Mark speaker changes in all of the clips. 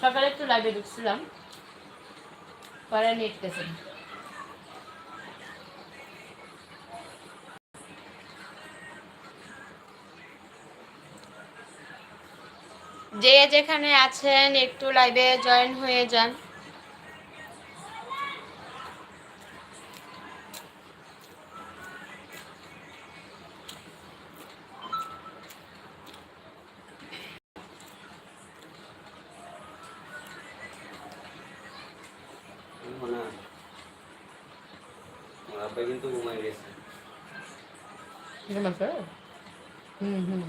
Speaker 1: সকালে একটু লাইভে ঢুকছিলাম। পরে নেট গেছে যে যেখানে আছেন, একটু লাইভে জয়েন হয়ে যান
Speaker 2: না আমার আব্বা কিন্তু ঘুমাই গেছে
Speaker 1: হুম হুম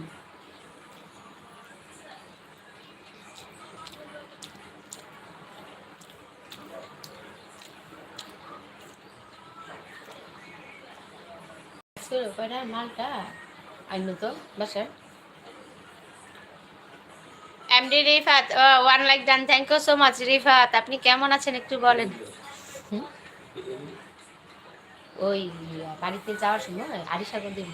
Speaker 1: কয়টা মালটা আইনো তো বাসায়। MD Rifat one like done thank you so much Rifat আপনি কেমন আছেন একটু বলেন। ওই বাড়িতে যাওয়ার সময় আরিশা দিন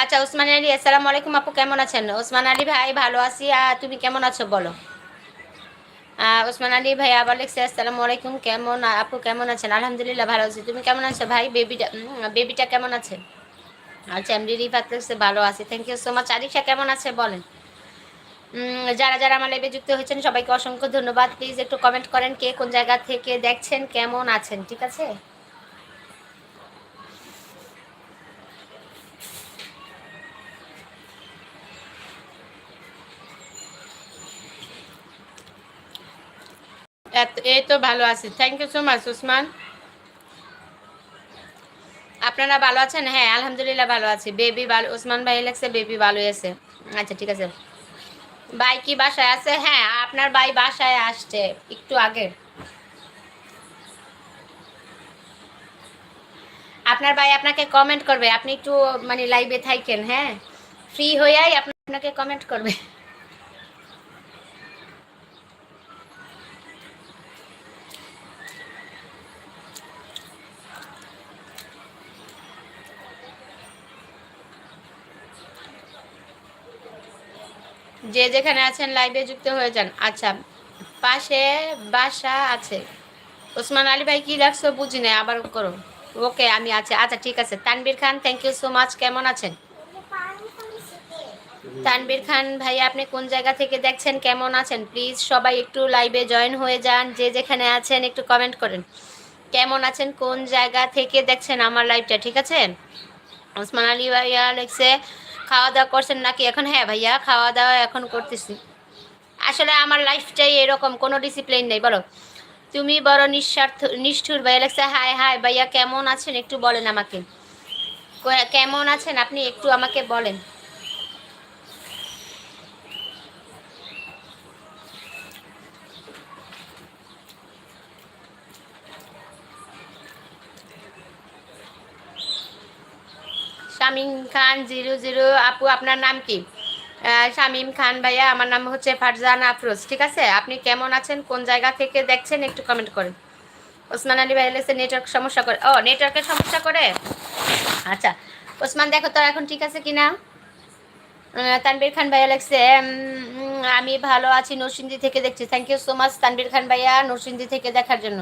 Speaker 1: আচ্ছা ওসমান আলী আসসালামু আলাইকুম আপু কেমন আছেন? ওসমান আলী ভাই ভালো আছি আর তুমি কেমন আছো বলো। ওসমান আলী ভাই, আবার লিখছে, আসসালামু আলাইকুম, কেমন আপু কেমন আছেন? আলহামদুলিল্লাহ, ভালো আছি। তুমি কেমন আছো ভাই? বেবিটা বেবিটা কেমন আছে? আচ্ছা এমডি রিফাত লিখছে, ভালো আছি। Thank you so much Arisha কেমন আছে, বলেন? যারা যারা আমার লাইভে যুক্ত হয়েছেন, সবাইকে অসংখ্য ধন্যবাদ। প্লিজ একটু কমেন্ট করেন কে কোন জায়গা থেকে দেখছেন, কেমন আছেন, ঠিক আছে? এই তো ভালো আছি। Thank you so much Usman. আপনারা ভালো আছেন? হ্যাঁ আলহামদুলিল্লাহ ভালো আছি। বেবি ভালো ওসমান ভাই লাগছে বেবি ভালোই আছে। আচ্ছা ঠিক আছে। ভাই কি বাসায় আছে? হ্যাঁ আপনার ভাই বাসায় আসছে, একটু আগে। আপনার ভাই আপনাকে কমেন্ট করবে। আপনি একটু মানে লাইভে থাকেন হ্যাঁ? ফ্রি আপনা- আপনাকে কমেন্ট করবে। যে যেখানে আছেন লাইভে যুক্ত হয়ে যান। আচ্ছা পাশে বাসা আছে। ওসমান আলী ভাই কি লাগছো বুঝি না আবার করো। ওকে, আমি আছি। আচ্ছা ঠিক আছে। Tanvir Khan thank you so much কেমন আছেন? তানবীর খান ভাই, আপনি কোন জায়গা থেকে দেখছেন? কেমন আছেন? প্লিজ সবাই একটু লাইভে জয়েন হয়ে যান। যে যেখানে আছেন, একটু কমেন্ট করেন। কেমন আছেন? কোন জায়গা থেকে দেখছেন আমার লাইভটা ঠিক আছে? ওসমান আলী ভাইয়া লিখছে খাওয়া দাওয়া করছেন নাকি? এখন হ্যাঁ ভাইয়া খাওয়া দাওয়া এখন করতেছি। আসলে আমার লাইফটাই এরকম, কোনো ডিসিপ্লিন নেই। বলো, তুমি বড় নিঃস্বার্থ, নিষ্ঠুর ভাইয়া লাগছে হাই হাই ভাইয়া, কেমন আছেন? একটু বলেন আমাকে। কেমন আছেন? আপনি একটু আমাকে বলেন। Shamim Khan zero zero. আপু, আপনার নাম কি? শামিম খান ভাইয়া, আমার নাম হচ্ছে ফারজান আফরোজ, ঠিক আছে? আপনি কেমন আছেন? কোন জায়গা থেকে দেখছেন একটু কমেন্ট করেন। ওসমান আলী ভাই লেগেছে নেটওয়ার্ক সমস্যা করে ও নেটওয়ার্কের সমস্যা করে? আচ্ছা ওসমান দেখো তো এখন ঠিক আছে কিনা? তানবীর খান ভাইয়া লেগছে আমি ভালো আছি নরসিংদী থেকে দেখছি। Thank you so much Tanvir Khan ভাইয়া নরসিংদী থেকে দেখার জন্য।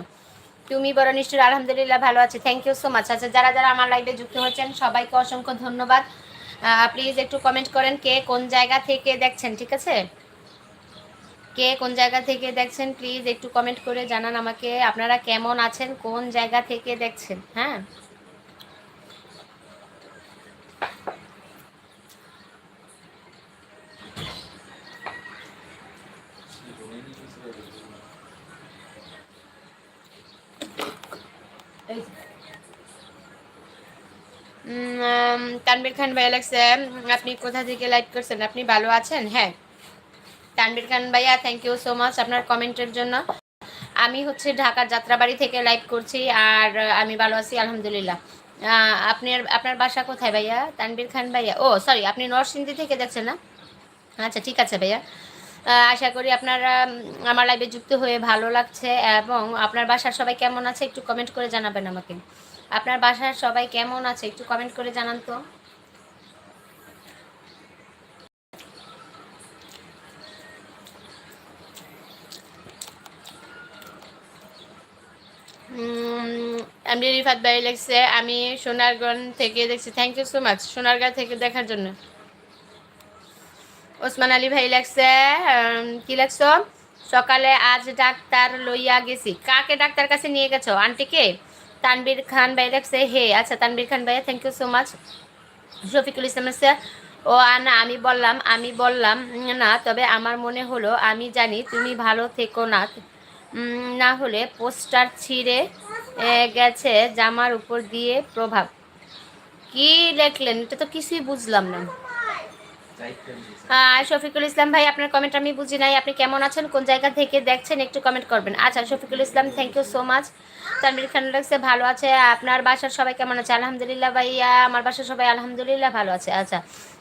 Speaker 1: তুমি বড় নিশ্চয় আলহামদুলিল্লাহ ভালো আছি। থ্যাংক ইউ সো মাচ আচ্ছা যারা যারা আমার লাইভে যুক্ত হয়েছেন, সবাইকে অসংখ্য ধন্যবাদ। প্লিজ একটু কমেন্ট করেন কে কোন জায়গা থেকে দেখছেন, ঠিক আছে? কে কোন জায়গা থেকে দেখছেন প্লিজ একটু কমেন্ট করে জানান আমাকে। আপনারা কেমন আছেন, কোন জায়গা থেকে দেখছেন? হ্যাঁ? তানবীর খান ভাইয়া লাগছে আপনি কোথা থেকে লাইক করছেন? আপনি ভালো আছেন? হ্যাঁ। তানবীর খান ভাইয়া থ্যাংক ইউ সো মাচ আপনার কমেন্টের জন্য। আমি হচ্ছে ঢাকার যাত্রাবাড়ি থেকে লাইভ করছি আর আমি ভালো আছি, আলহামদুলিল্লাহ। আপনার আপনার বাসা কোথায় ভাইয়া? তানবীর খান ভাইয়া? ও সরি আপনি নরসিংদী থেকে দেখছেন না? আচ্ছা ঠিক আছে ভাইয়া। আশা করি আপনারা আমার লাইভে যুক্ত হয়ে ভালো লাগছে এবং আপনার বাসার সবাই কেমন আছে একটু কমেন্ট করে জানাবেন আমাকে। আপনার বাসার সবাই কেমন আছে একটু কমেন্ট করে জানান তো। আমি রিফাত ভাই আমি সোনারগঞ্জ থেকে দেখছি। Thank you so much Sonargaon থেকে দেখার জন্য। ওসমান আলী ভাই লেগছে কি লেগছো সকালে আজ ডাক্তার লইয়া গেছি। কাকে ডাক্তার কাছে নিয়ে গেছো? আন্টিকে? তানবীর খান ভাই লেগছে হে আচ্ছা তানবীর খান ভাইয়া thank you so much Shafiqul Islam লেগছে ও না আমি বললাম আমি বললাম না, তবে আমার মনে হলো, আমি জানি তুমি ভালো থেকো না। না হলে পোস্টার ছিঁড়ে গেছে জামার উপর দিয়ে প্রভাব। কি লেখলেন? এটা তো কিছুই বুঝলাম না। শফিকুল ইসলাম ভাই, আপনার কমেন্ট আমি বুঝি নাই। আপনি কেমন আছেন? কোন জায়গা থেকে দেখছেন? একটু কমেন্ট করবেন। আচ্ছা Shafiqul Islam thank you so much Tanvir Khan লাগছে, ভালো আছে। আপনার বাসার সবাই কেমন আছে? আলহামদুলিল্লাহ ভাইয়া, আমার বাসার সবাই আলহামদুলিল্লাহ ভালো আছে। আচ্ছা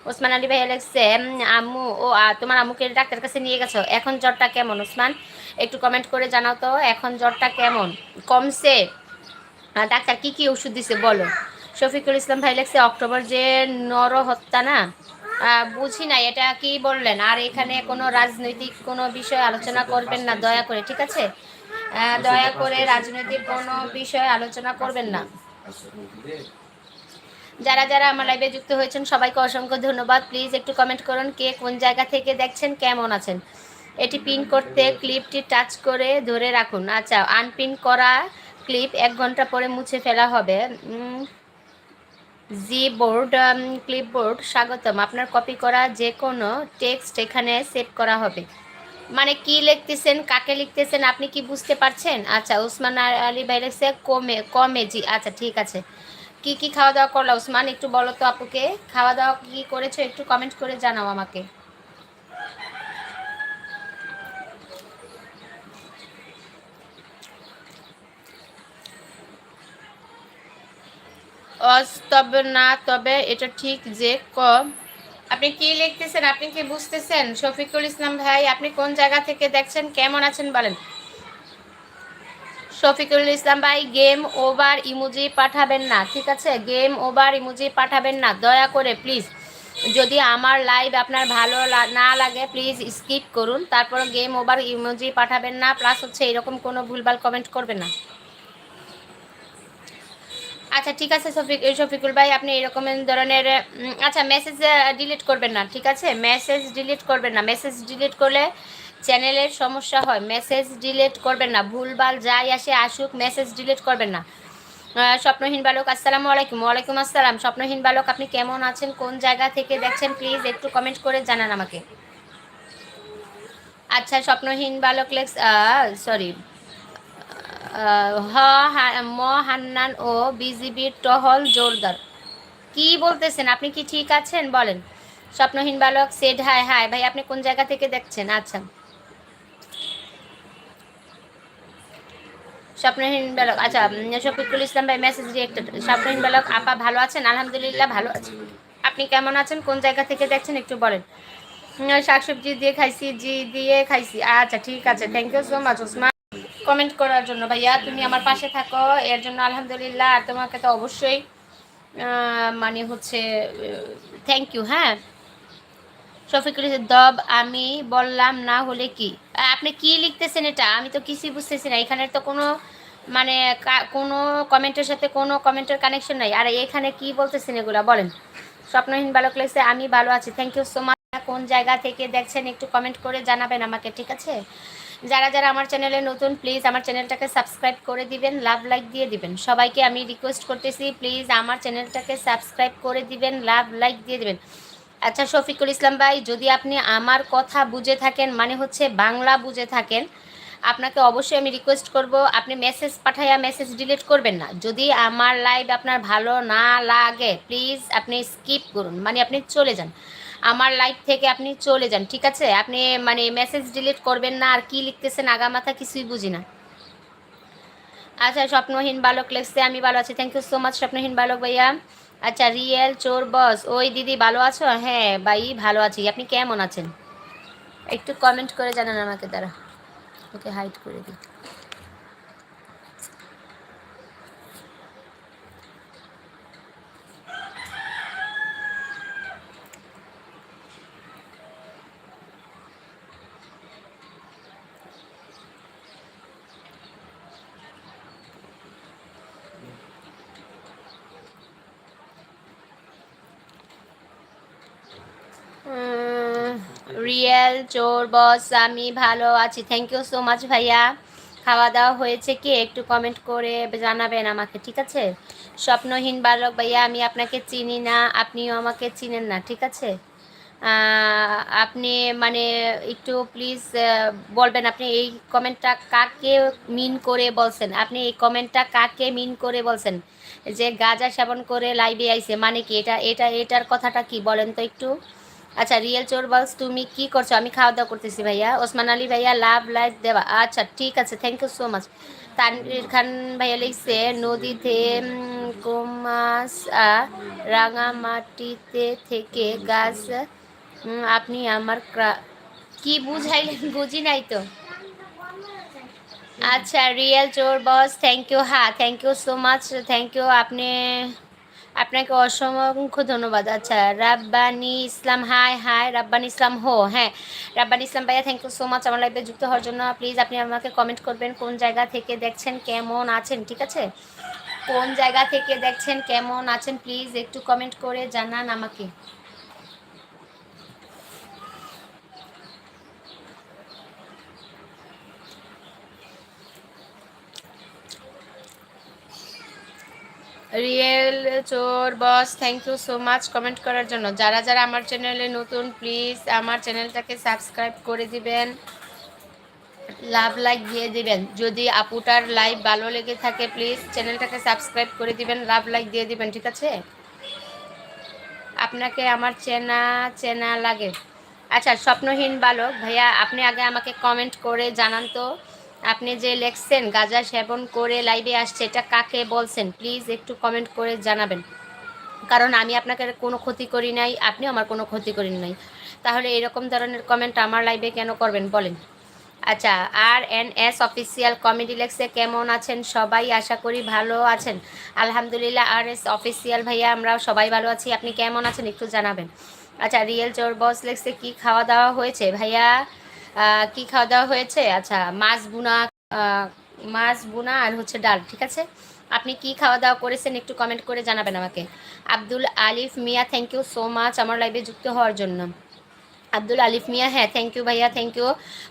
Speaker 1: ওসমান আলী ভাইয়া লাগছে আম্মু, ও তোমার আম্মুকে ডাক্তার কাছে নিয়ে গেছো। এখন জ্বরটা কেমন, ওসমান? একটু কমেন্ট করে জানাও তো, এখন জ্বরটা কেমন? কমছে? ডাক্তার কি কি ওষুধ দিছে, বলো। শফিকুল ইসলাম ভাই লেগছে, অক্টোবর যে নর হত্যা না? বুঝি না এটা কি বললেন? আর এখানে কোনো রাজনৈতিক কোনো বিষয় আলোচনা করবেন না? দয়া করে ঠিক আছে? দয়া করে রাজনৈতিক কোনো বিষয় আলোচনা করবেন না। যারা যারা আমার লাইভে যুক্ত হয়েছেন সবাইকে অসংখ্য ধন্যবাদ। প্লিজ একটু কমেন্ট করুন কে কোন জায়গা থেকে দেখছেন কেমন আছেন। এটি পিন করতে ক্লিপটি টাচ করে ধরে রাখুন। আচ্ছা আনপিন করা ক্লিপ এক ঘণ্টা পরে মুছে ফেলা হবে। জি বোর্ড ক্লিপবোর্ড স্বাগতম। আপনার কপি করা যে কোনো টেক্সট এখানে সেভ করা হবে। মানে কি লিখতেছেন, কাকে লিখতেছেন আপনি কি বুঝতে পারছেন? আচ্ছা উসমান আলী ভাই লিখছে কমে কমে, জি আচ্ছা ঠিক আছে। কি কি খাওয়া দাওয়া করল? উসমান, একটু বলো তো আপুকে। খাওয়া দাওয়া কি করেছ? একটু কমেন্ট করে জানাও আমাকে। অজ তবে না, তবে এটা ঠিক যে ক। আপনি কি লিখতেছেন? আপনি কি বুঝতেছেন? শফিকুল ইসলাম ভাই, আপনি কোন জায়গা থেকে দেখছেন? কেমন আছেন বলেন। শফিকুল ইসলাম ভাই গেম ওভার ইমোজি পাঠাবেন না, ঠিক আছে? গেম ওভার ইমোজি পাঠাবেন না, দয়া করে প্লিজ যদি আমার লাইভ আপনার ভালো না লাগে প্লিজ স্কিপ করুন। তারপর গেম ওভার ইমোজি পাঠাবেন না প্লাস হচ্ছে এরকম কোনো ভুলভাল কমেন্ট করবেন না। আচ্ছা ঠিক আছে শফিক শফিকুল ভাই, আপনি এরকম ধরনের আচ্ছা মেসেজ ডিলিট করবেন না, ঠিক আছে? মেসেজ ডিলিট করবেন না। মেসেজ ডিলিট করলে চ্যানেলের সমস্যা হয়। মেসেজ ডিলিট করবেন না। ভুলভাল যাই আসে আসুক মেসেজ ডিলিট করবেন না। স্বপ্নহীন বালক, আসসালামু আলাইকুম। ওয়ালাইকুম আসসালাম। স্বপ্নহীন বালক, আপনি কেমন আছেন? কোন জায়গা থেকে দেখছেন? প্লিজ একটু কমেন্ট করে জানান আমাকে। আচ্ছা স্বপ্নহীন বালক লেক্স সরি হ হান্নান ও বিজিবির টহল জোরদার। কি বলতেছেন? আপনি কি ঠিক আছেন? বলেন। স্বপ্নহীন বালক সেড হাই হাই ভাই, আপনি কোন জায়গা থেকে দেখছেন? আচ্ছা। স্বপ্নহীন বালক আচ্ছা শফিকুল ইসলাম ভাই মেসেজ রিয়েক্টেড স্বপ্নহীন বালক, আপা ভালো আছেন? আলহামদুলিল্লাহ ভালো আছেন আপনি কেমন আছেন? কোন জায়গা থেকে দেখছেন? একটু বলেন। শাকসবজি দিয়ে খাইছি, জি দিয়ে খাইছি। আচ্ছা ঠিক আছে। Thank you so much Osman comment করার জন্য, ভাইয়া, তুমি আমার পাশে থাকো, এর জন্য আলহামদুলিল্লাহ, আর তোমাকে তো অবশ্যই মানে হচ্ছে থ্যাংক ইউ হ্যাঁ? শফিকুল দব, আমি বললাম না হলে কি? আপনি কি লিখতেছেন এটা? আমি তো কিছুই বুঝতেছি না, এখানে তো কোনো মানে কোনো কমেন্টের সাথে কোনো কমেন্টের কানেকশন নাই। আর, এখানে কি বলতেছেন এগুলা? বলেন। স্বপ্নহীন বালক লেগেছে, আমি ভালো আছি থ্যাংক ইউ সো মাচ কোন জায়গা থেকে দেখছেন একটু কমেন্ট করে জানাবেন আমাকে, ঠিক আছে? যারা যারা আমার চ্যানেলে নতুন প্লিজ আমার চ্যানেলটাকে সাবস্ক্রাইব করে দিবেন লাভ লাইক দিয়ে দিবেন। সবাইকে আমি রিকোয়েস্ট করতেছি প্লিজ আমার চ্যানেলটাকে সাবস্ক্রাইব করে দিবেন লাভ লাইক দিয়ে দিবেন। আচ্ছা শফিকুল ইসলাম ভাই, যদি আপনি আমার কথা বুঝে থাকেন মানে হচ্ছে বাংলা বুঝে থাকেন, আপনাকে অবশ্যই আমি রিকোয়েস্ট করব, আপনি মেসেজ পাঠাইয়া মেসেজ ডিলিট করবেন না। যদি আমার লাইভ আপনার ভালো না লাগে প্লিজ আপনি স্কিপ করুন মানে আপনি চলে যান। আমার লাইফ থেকে আপনি চলে যান, ঠিক আছে? আপনি মানে মেসেজ ডিলিট করবেন না, আর কি লিখতেছেন আগামাথা কিছুই বুঝি না। আচ্ছা স্বপ্নহীন বালক লেখছে আমি ভালো আছি। থ্যাংক ইউ সো মাচ স্বপ্নহীন বালক ভাইয়া। আচ্ছা রিয়েল চোর বস ওই দিদি ভালো আছো? হ্যাঁ ভাই, ভালো আছি। আপনি কেমন আছেন? একটু কমেন্ট করে জানান আমাকে, দাঁড়া। ওকে হাইড করে দিই। রিয়েল, চোর, বস, আমি ভালো আছি। থ্যাংক ইউ সো মাচ ভাইয়া। খাওয়া দাওয়া হয়েছে কি? একটু কমেন্ট করে জানাবেন আমাকে, ঠিক আছে? স্বপ্নহীন বালক ভাইয়া, আমি আপনাকে চিনি না, আপনিও আমাকে চিনেন না, ঠিক আছে? আপনি মানে একটু প্লিজ বলবেন আপনি এই কমেন্টটা কাকে মিন করে বলছেন? আপনি এই কমেন্টটা কাকে মিন করে বলছেন? যে গাঁজা সেবন করে লাইভে আইছে মানে কি? এটা এটা, এটার কথাটা কি? বলেন তো একটু। আচ্ছা রিয়েল চোর বলস তুমি কি করছ? আমি খাওয়া দাওয়া করতেছি ভাইয়া। ওসমান আলী ভাইয়া লাভ লাইভ দেওয়া। আচ্ছা ঠিক আছে thank you so much Tanvir Khan ভাইয়া লিখছে নদীতে উম, কুমাস আহ, রাঙামাটিতে থেকে গাছ উম, আপনি আমার ক্রা- কি বুঝাইলেন? বুঝি নাই তো। আচ্ছা রিয়েল চোর বস থ্যাংক ইউ হ্যাঁ thank you so much thank you আপনি আপনাকে অসংখ্য ধন্যবাদ। আচ্ছা রাব্বানি ইসলাম, হাই হাই, রাব্বানি ইসলাম, হো হ্যাঁ। রাব্বানি ইসলাম ভাইয়া থ্যাংক ইউ সো মাচ আমার লাইফে যুক্ত হওয়ার জন্য। প্লিজ আপনি আমাকে কমেন্ট করবেন কোন জায়গা থেকে দেখছেন, কেমন আছেন, ঠিক আছে? কোন জায়গা থেকে দেখছেন, কেমন আছেন প্লিজ একটু কমেন্ট করে জানান আমাকে। রিয়েল, চোর, boss thank you so much comment করার জন্য। যারা যারা আমার চ্যানেলে নতুন প্লিজ আমার চ্যানেলটাকে সাবস্ক্রাইব করে দিবেন। লাভ লাইক দিয়ে দিবেন। যদি আপুটার লাইভ ভালো লেগে থাকে প্লিজ চ্যানেলটাকে সাবস্ক্রাইব করে দিবেন, লাভ লাইক দিয়ে দিবেন, ঠিক আছে? আপনাকে আমার চেনা চেনা লাগে। আচ্ছা স্বপ্নহীন বালক, ভাইয়া, আপনি আগে আমাকে কমেন্ট করে জানান তো। আপনি যে লেখছেন, গাঁজা সেবন করে লাইভে আসছে, এটা কাকে বলছেন? প্লিজ একটু কমেন্ট করে জানাবেন। কারণ আমি আপনাকে কোনো ক্ষতি করি নাই, আপনিও আমার কোনো ক্ষতি করেন নাই। তাহলে এরকম ধরনের কমেন্ট আমার লাইভে কেন করবেন, বলেন। আচ্ছা R N S official comedy লেক্সে কেমন আছেন সবাই? আশা করি ভালো আছেন। আলহামদুলিল্লাহ আর এস অফিসিয়াল ভাইয়া আমরা সবাই ভালো আছি। আপনি কেমন আছেন একটু জানাবেন। আচ্ছা রিয়েল চোর বস লেক্সে কি খাওয়া দাওয়া হয়েছে? ভাইয়া কি খাওয়া দাওয়া হয়েছে? আচ্ছা মাছ বুনা মাছ বুনা আর হচ্ছে ডাল, ঠিক আছে? আপনি কি খাওয়া দাওয়া করেছেন একটু কমেন্ট করে জানাবেন আমাকে। Abdul Alif Mia thank you so much আমার লাইভে যুক্ত হওয়ার জন্য। আব্দুল আলিফ মিয়া হ্যাঁ থ্যাংক ইউ ভাইয়া থ্যাংক ইউ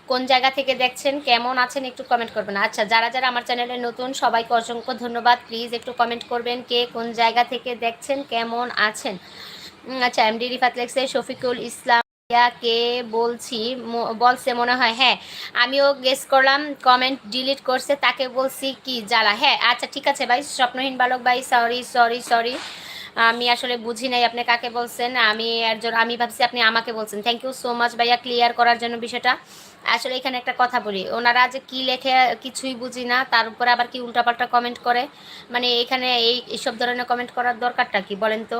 Speaker 1: কোন জায়গা থেকে দেখছেন? কেমন আছেন? একটু কমেন্ট করবেন। আচ্ছা যারা যারা আমার চ্যানেলে নতুন, সবাইকে অসংখ্য ধন্যবাদ। প্লিজ একটু কমেন্ট করবেন কে কোন জায়গা থেকে দেখছেন, কেমন আছেন? আচ্ছা এমডি রিফাত লেখছে শফিকুল ইসলাম। কে বলছি বলছে মনে হয় হ্যাঁ আমিও গেস করলাম কমেন্ট ডিলিট করছে, তাকে বলছি কি জ্বালা। হ্যাঁ আচ্ছা ঠিক আছে ভাই, স্বপ্নহীন বালক ভাই সরি সরি সরি আমি আসলে বুঝি নাই আপনি কাকে বলছেন, আমি একজন, আমি ভাবছি আপনি আমাকে বলছেন। থ্যাংক ইউ সো মাচ ভাইয়া ক্লিয়ার করার জন্য বিষয়টা। আসলে এখানে একটা কথা বলি, ওনারা যে কি লেখে কিছুই বুঝি না, তার উপরে আবার কি উল্টাপাল্টা কমেন্ট করে? মানে এখানে এই এইসব ধরনের কমেন্ট করার দরকারটা কি বলেন তো?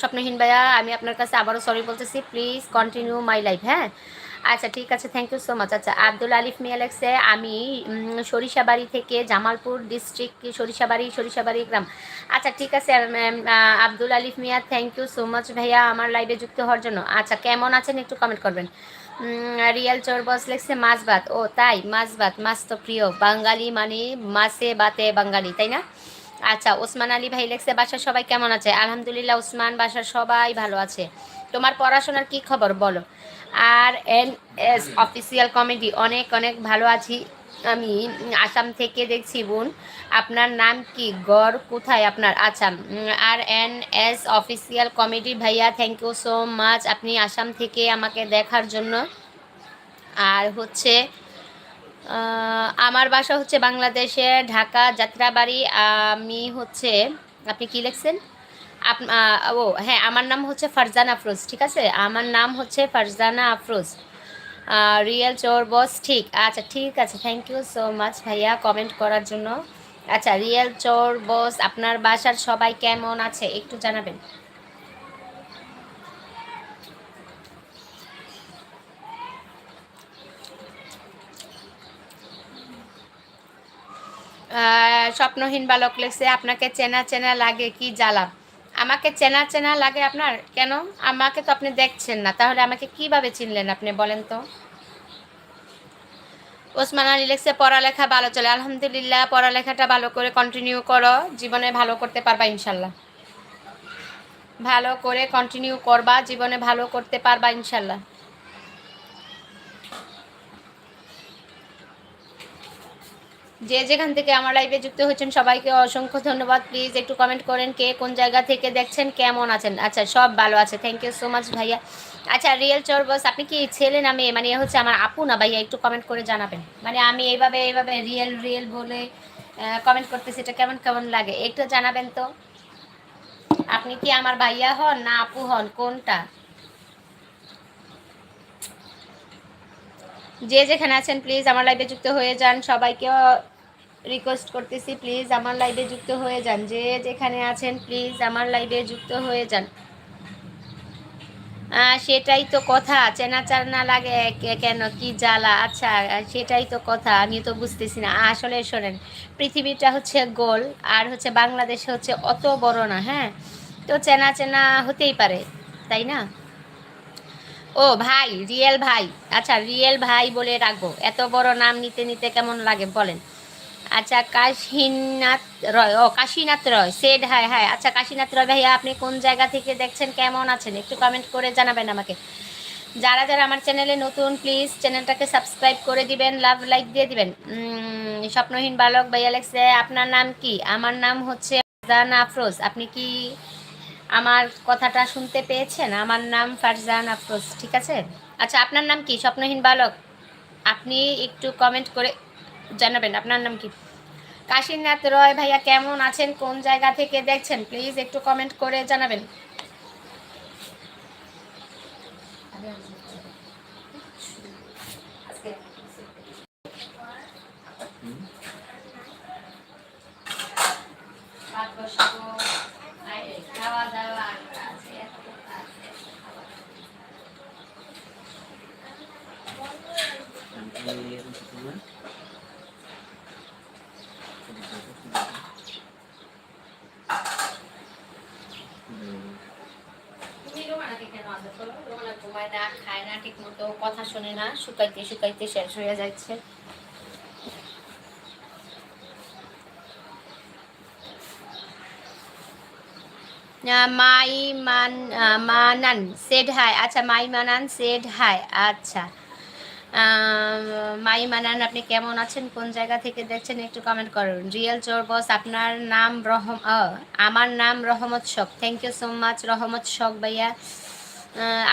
Speaker 1: স্বপ্নহীন ভাইয়া, আমি আপনার কাছে আবারও সরি বলতেছি। প্লিজ কন্টিনিউ মাই লাইফ হ্যাঁ? আচ্ছা ঠিক আছে থ্যাংক ইউ সো মাচ আচ্ছা আব্দুল আলিফ মিয়া লেখছে, আমি সরিষাবাড়ি থেকে জামালপুর ডিস্ট্রিক্ট সরিষাবাড়ি সরিষাবাড়ি গ্রাম। আচ্ছা ঠিক আছে Abdul Alif Mia thank you so much ভাইয়া আমার লাইভে যুক্ত হওয়ার জন্য। আচ্ছা কেমন আছেন একটু কমেন্ট করবেন। রিয়াল চোর বস লেখছে, মাছ ভাত। ও, তাই, মাছ ভাত, মাছ তো প্রিয়। বাঙালি মানে মাছে বাতে বাঙালি, তাই না? আচ্ছা ওসমান আলী ভাই লেখছে, বাসার সবাই কেমন আছে? আলহামদুলিল্লাহ, ওসমান বাসার সবাই ভালো আছে। তোমার পড়াশোনার কি খবর বলো? R N S official comedy অনেক অনেক ভালো আছি। আমি আসাম থেকে দেখছি বোন, আপনার নাম কি? গড় কোথায় আপনার? আচ্ছা R N S official comedy ভাইয়া থ্যাংক ইউ সো মাচ আপনি আসাম থেকে আমাকে দেখার জন্য। আর হচ্ছে আমার বাসা হচ্ছে বাংলাদেশে, ঢাকা, যাত্রাবাড়ি। আমি হচ্ছে, আপনি কি লিখছেন? আপ ও হ্যাঁ আমার নাম হচ্ছে ফারজানা আফরোজ, ঠিক আছে? আমার নাম হচ্ছে ফারজানা আফরোজ। রিয়েল চোর বস, ঠিক। আচ্ছা ঠিক আছে থ্যাংক ইউ সো মাচ ভাইয়া কমেন্ট করার জন্য। আচ্ছা রিয়েল চোর বস, আপনার বাসার সবাই কেমন আছে? একটু জানাবেন। স্বপ্নহীন বালক লেখছে আপনাকে চেনা চেনা লাগে কি জ্বালা? আমাকে চেনা চেনা লাগে আপনার? কেন? আমাকে তো আপনি দেখছেন না, তাহলে আমাকে কীভাবে চিনলেন আপনি বলেন তো? ওসমান আলী লেখছে পড়ালেখা ভালো চলে। আলহামদুলিল্লাহ, পড়ালেখাটা ভালো করে কন্টিনিউ করো, জীবনে ভালো করতে পারবা ইনশাল্লাহ। ভালো করে কন্টিনিউ করবা, জীবনে ভালো করতে পারবা ইনশাল্লাহ। যে যেখান থেকে আমার লাইভে যুক্ত হচ্ছেন, সবাইকে অসংখ্য ধন্যবাদ। প্লিজ একটু কমেন্ট করেন কে কোন জায়গা থেকে দেখছেন, কেমন আছেন? আচ্ছা সব ভালো আছে। থ্যাংক ইউ সো মাচ ভাইয়া। আচ্ছা রিয়েল চোর বস আপনি কি ছেলে না মেয়ে? মানে হচ্ছে আমার আপু না ভাইয়া? একটু কমেন্ট করে জানাবেন। মানে আমি এইভাবে এইভাবে রিয়েল রিয়েল বলে কমেন্ট করতেছি, এটা কেমন কেমন লাগে? একটু জানাবেন তো। আপনি কি আমার ভাইয়া হন না আপু হন? কোনটা? যে যেখানে আছেন প্লিজ আমার লাইভে যুক্ত হয়ে যান। সবাইকে রিকোয়েস্ট করতেছি প্লিজ আমার লাইভে যুক্ত হয়ে যান। যে যেখানে আছেন প্লিজ আমার লাইভে যুক্ত হয়ে যান। সেটাই তো কথা। চেনা চানা লাগে কেন, কি জ্বালা? আচ্ছা সেটাই তো কথা, আমি তো বুঝতেছি না। আসলে শোনেন, পৃথিবীটা হচ্ছে গোল, আর হচ্ছে বাংলাদেশ হচ্ছে অত বড় না হ্যাঁ? তো চেনা চেনা হতেই পারে, তাই না? ও, ভাই, রিয়েল ভাই। আচ্ছা রিয়েল ভাই বলে রাখব। এত বড় নাম নিতে নিতে কেমন লাগে, বলেন। আচ্ছা কাশীনাথ রয়, ও Kashinath Roy, said hi hi আচ্ছা কাশীনাথ রয় ভাইয়া, আপনি কোন জায়গা থেকে দেখছেন, কেমন আছেন? একটু কমেন্ট করে জানাবেন আমাকে। যারা যারা আমার চ্যানেলে নতুন প্লিজ চ্যানেলটাকে সাবস্ক্রাইব করে দিবেন লাভ লাইক দিয়ে দিবেন। স্বপ্নহীন বালক ভাইয়া লেখছে, আপনার নাম কি? আমার নাম হচ্ছে ফারজান আফরোজ। আপনি কি আমার কথাটা শুনতে পেয়েছেন? আমার নাম ফারজান আফরোজ, ঠিক আছে? আচ্ছা আপনার নাম কি? স্বপ্নহীন বালক। আপনি একটু কমেন্ট করে জানাবেন। আপনার নাম কি? কাশীনাথ রয় ভাইয়া, কেমন আছেন? কোন জায়গা থেকে দেখছেন? প্লিজ একটু কমেন্ট করে জানাবেন। মাই মান মানান, সেড আচ্ছা মাই মানান আপনি কেমন আছেন? কোন জায়গা থেকে দেখছেন? একটু কমেন্ট করুন। রিয়েল চোর বস, আপনার নাম রহম আমার নাম রহমত শখ থ্যাংক ইউ সো মাচ রহমত শখ ভাইয়া।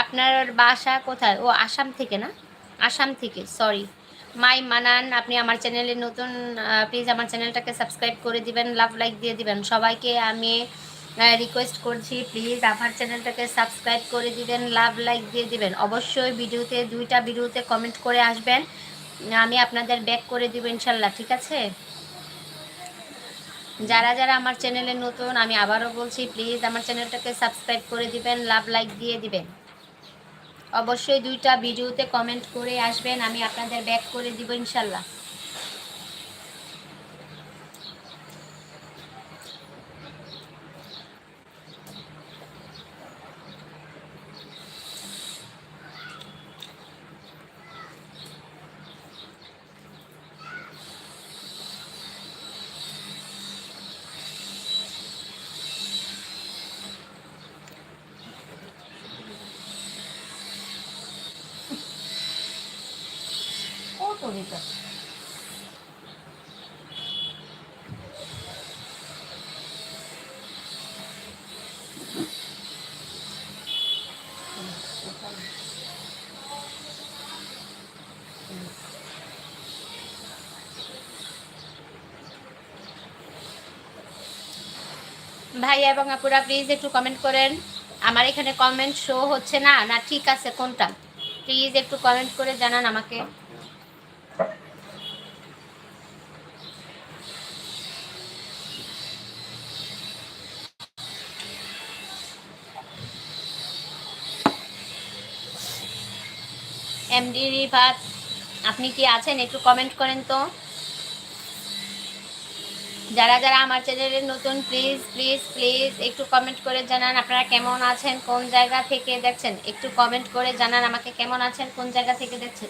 Speaker 1: আপনার বাসা কোথায়? ও আসাম থেকে না? আসাম থেকে সরি মাই মানান, আপনি আমার চ্যানেলে নতুন প্লিজ আমার চ্যানেলটাকে সাবস্ক্রাইব করে দিবেন লাভ লাইক দিয়ে দিবেন। সবাইকে আমি রিকোয়েস্ট করছি প্লিজ আমার চ্যানেলটাকে সাবস্ক্রাইব করে দিবেন লাভ লাইক দিয়ে দিবেন। অবশ্যই ভিডিওতে, দুইটা ভিডিওতে কমেন্ট করে আসবেন। আমি আপনাদের ব্যাক করে দিব ইনশাল্লাহ, ঠিক আছে? যারা যারা আমার চ্যানেলে নতুন, আমি আবারও বলছি প্লিজ আমার চ্যানেলটাকে সাবস্ক্রাইব করে দিবেন লাভ লাইক দিয়ে দিবেন। অবশ্যই দুইটা ভিডিওতে কমেন্ট করে আসবেন, আমি আপনাদের ব্যাক করে দিব ইনশাল্লাহ। কত দিতে ভাই এবং আপুরা প্লিজ একটু কমেন্ট করেন। আমার এখানে কমেন্ট শো হচ্ছে না? না, ঠিক আছে, কোনটা? প্লিজ একটু কমেন্ট করে জানান আমাকে। এমডি রিফাত আপনি কি আছেন? একটু কমেন্ট করেন তো। যারা যারা আমার চ্যানেলের নতুন প্লিজ প্লিজ প্লিজ একটু কমেন্ট করে জানান আপনারা কেমন আছেন, কোন জায়গা থেকে দেখছেন? একটু কমেন্ট করে জানান আমাকে কেমন আছেন, কোন জায়গা থেকে দেখছেন?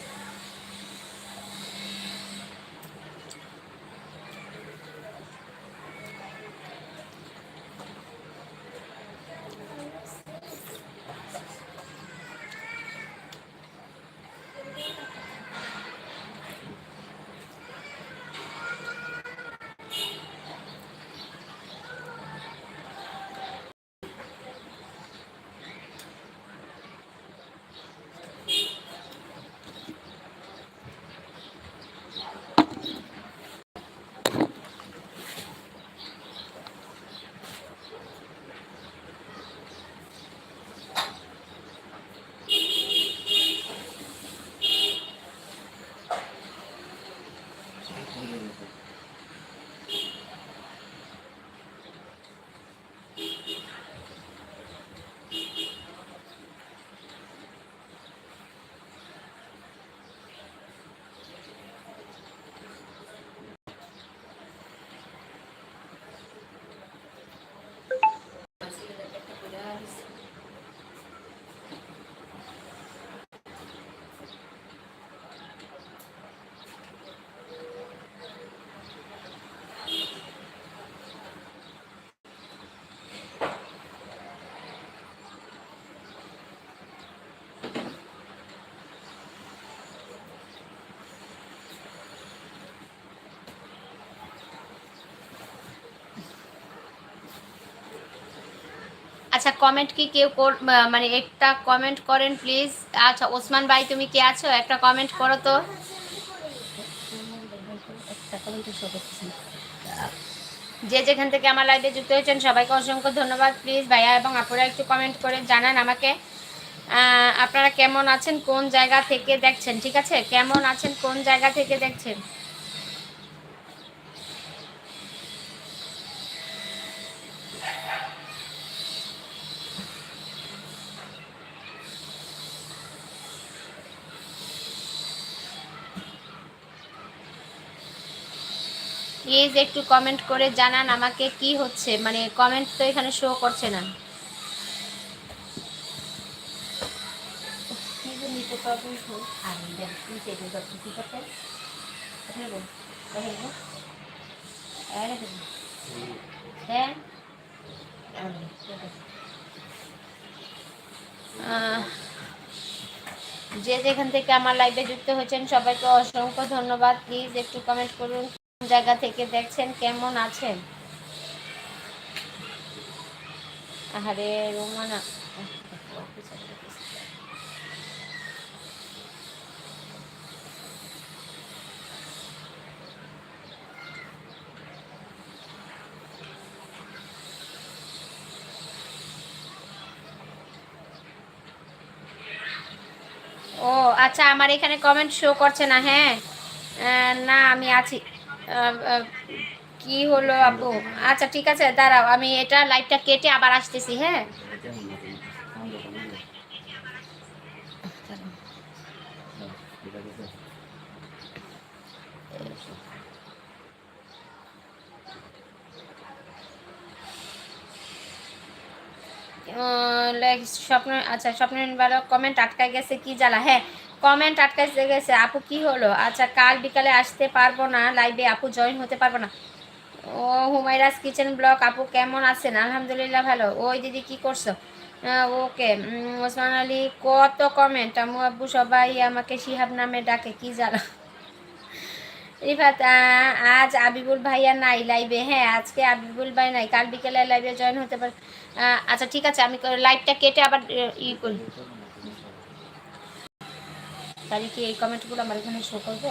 Speaker 1: আচ্ছা কমেন্ট কি কেউ মানে একটা কমেন্ট করেন প্লিজ আচ্ছা ওসমান ভাই, তুমি কে আছো? একটা কমেন্ট করো তো। যে যেখান থেকে আমার লাইভে যুক্ত হয়েছেন, সবাইকে অসংখ্য ধন্যবাদ। প্লিজ ভাইয়া এবং আপনারা একটু কমেন্ট করে জানান আমাকে। আপনারা কেমন আছেন? কোন জায়গা থেকে দেখছেন? ঠিক আছে? কেমন আছেন? কোন জায়গা থেকে দেখছেন? প্লিজ একটু কমেন্ট করে জানান আমাকে কি হচ্ছে। মানে কমেন্ট তো এখানে শো করছে না। যে যেখান থেকে আমার লাইভে যুক্ত হয়েছেন, সবাইকে অসংখ্য ধন্যবাদ। প্লিজ একটু কমেন্ট করুন। জায়গা থেকে দেখছেন কেমন আছেন? আরে রোমানা। ও আচ্ছা আমার এখানে কমেন্ট শো করছে না হ্যাঁ? না, আমি আছি। কি হলো আপু আচ্ছা ঠিক আছে, দাঁড়াও, আমি এটা লাইটটা কেটে আবার আসতেছি হ্যাঁ? লাইক স্বপ্ন আচ্ছা স্বপ্ন ভালো কমেন্ট আটকায় গেছে, কি জ্বালা? হ্যাঁ কমেন্ট আটকাইতে গেছে, আপু, কি হলো? আচ্ছা কাল বিকালে আসতে পারব না লাইভে আপু জয়েন হতে পারব না। ও হুমাইরাস কিচেন ব্লক আপু কেমন আছেন? আলহামদুলিল্লাহ ভালো। ওই দিদি কি করছ? ওকে। ওসমান আলী, কত কমেন্ট আমু আব্বু সবাই আমাকে শিহাব নামে ডাকে, কি জ্বালা? রিফাত আজ আবিবুল ভাইয়া নাই লাইভে হ্যাঁ আজকে আবিবুল ভাই নাই, কাল বিকেলে লাইভে জয়েন হতে পারে আচ্ছা ঠিক আছে, আমি লাইভটা কেটে আবার ই করি। তাহলে কি এই কমেন্টগুলো আমার এখানে শো করবে?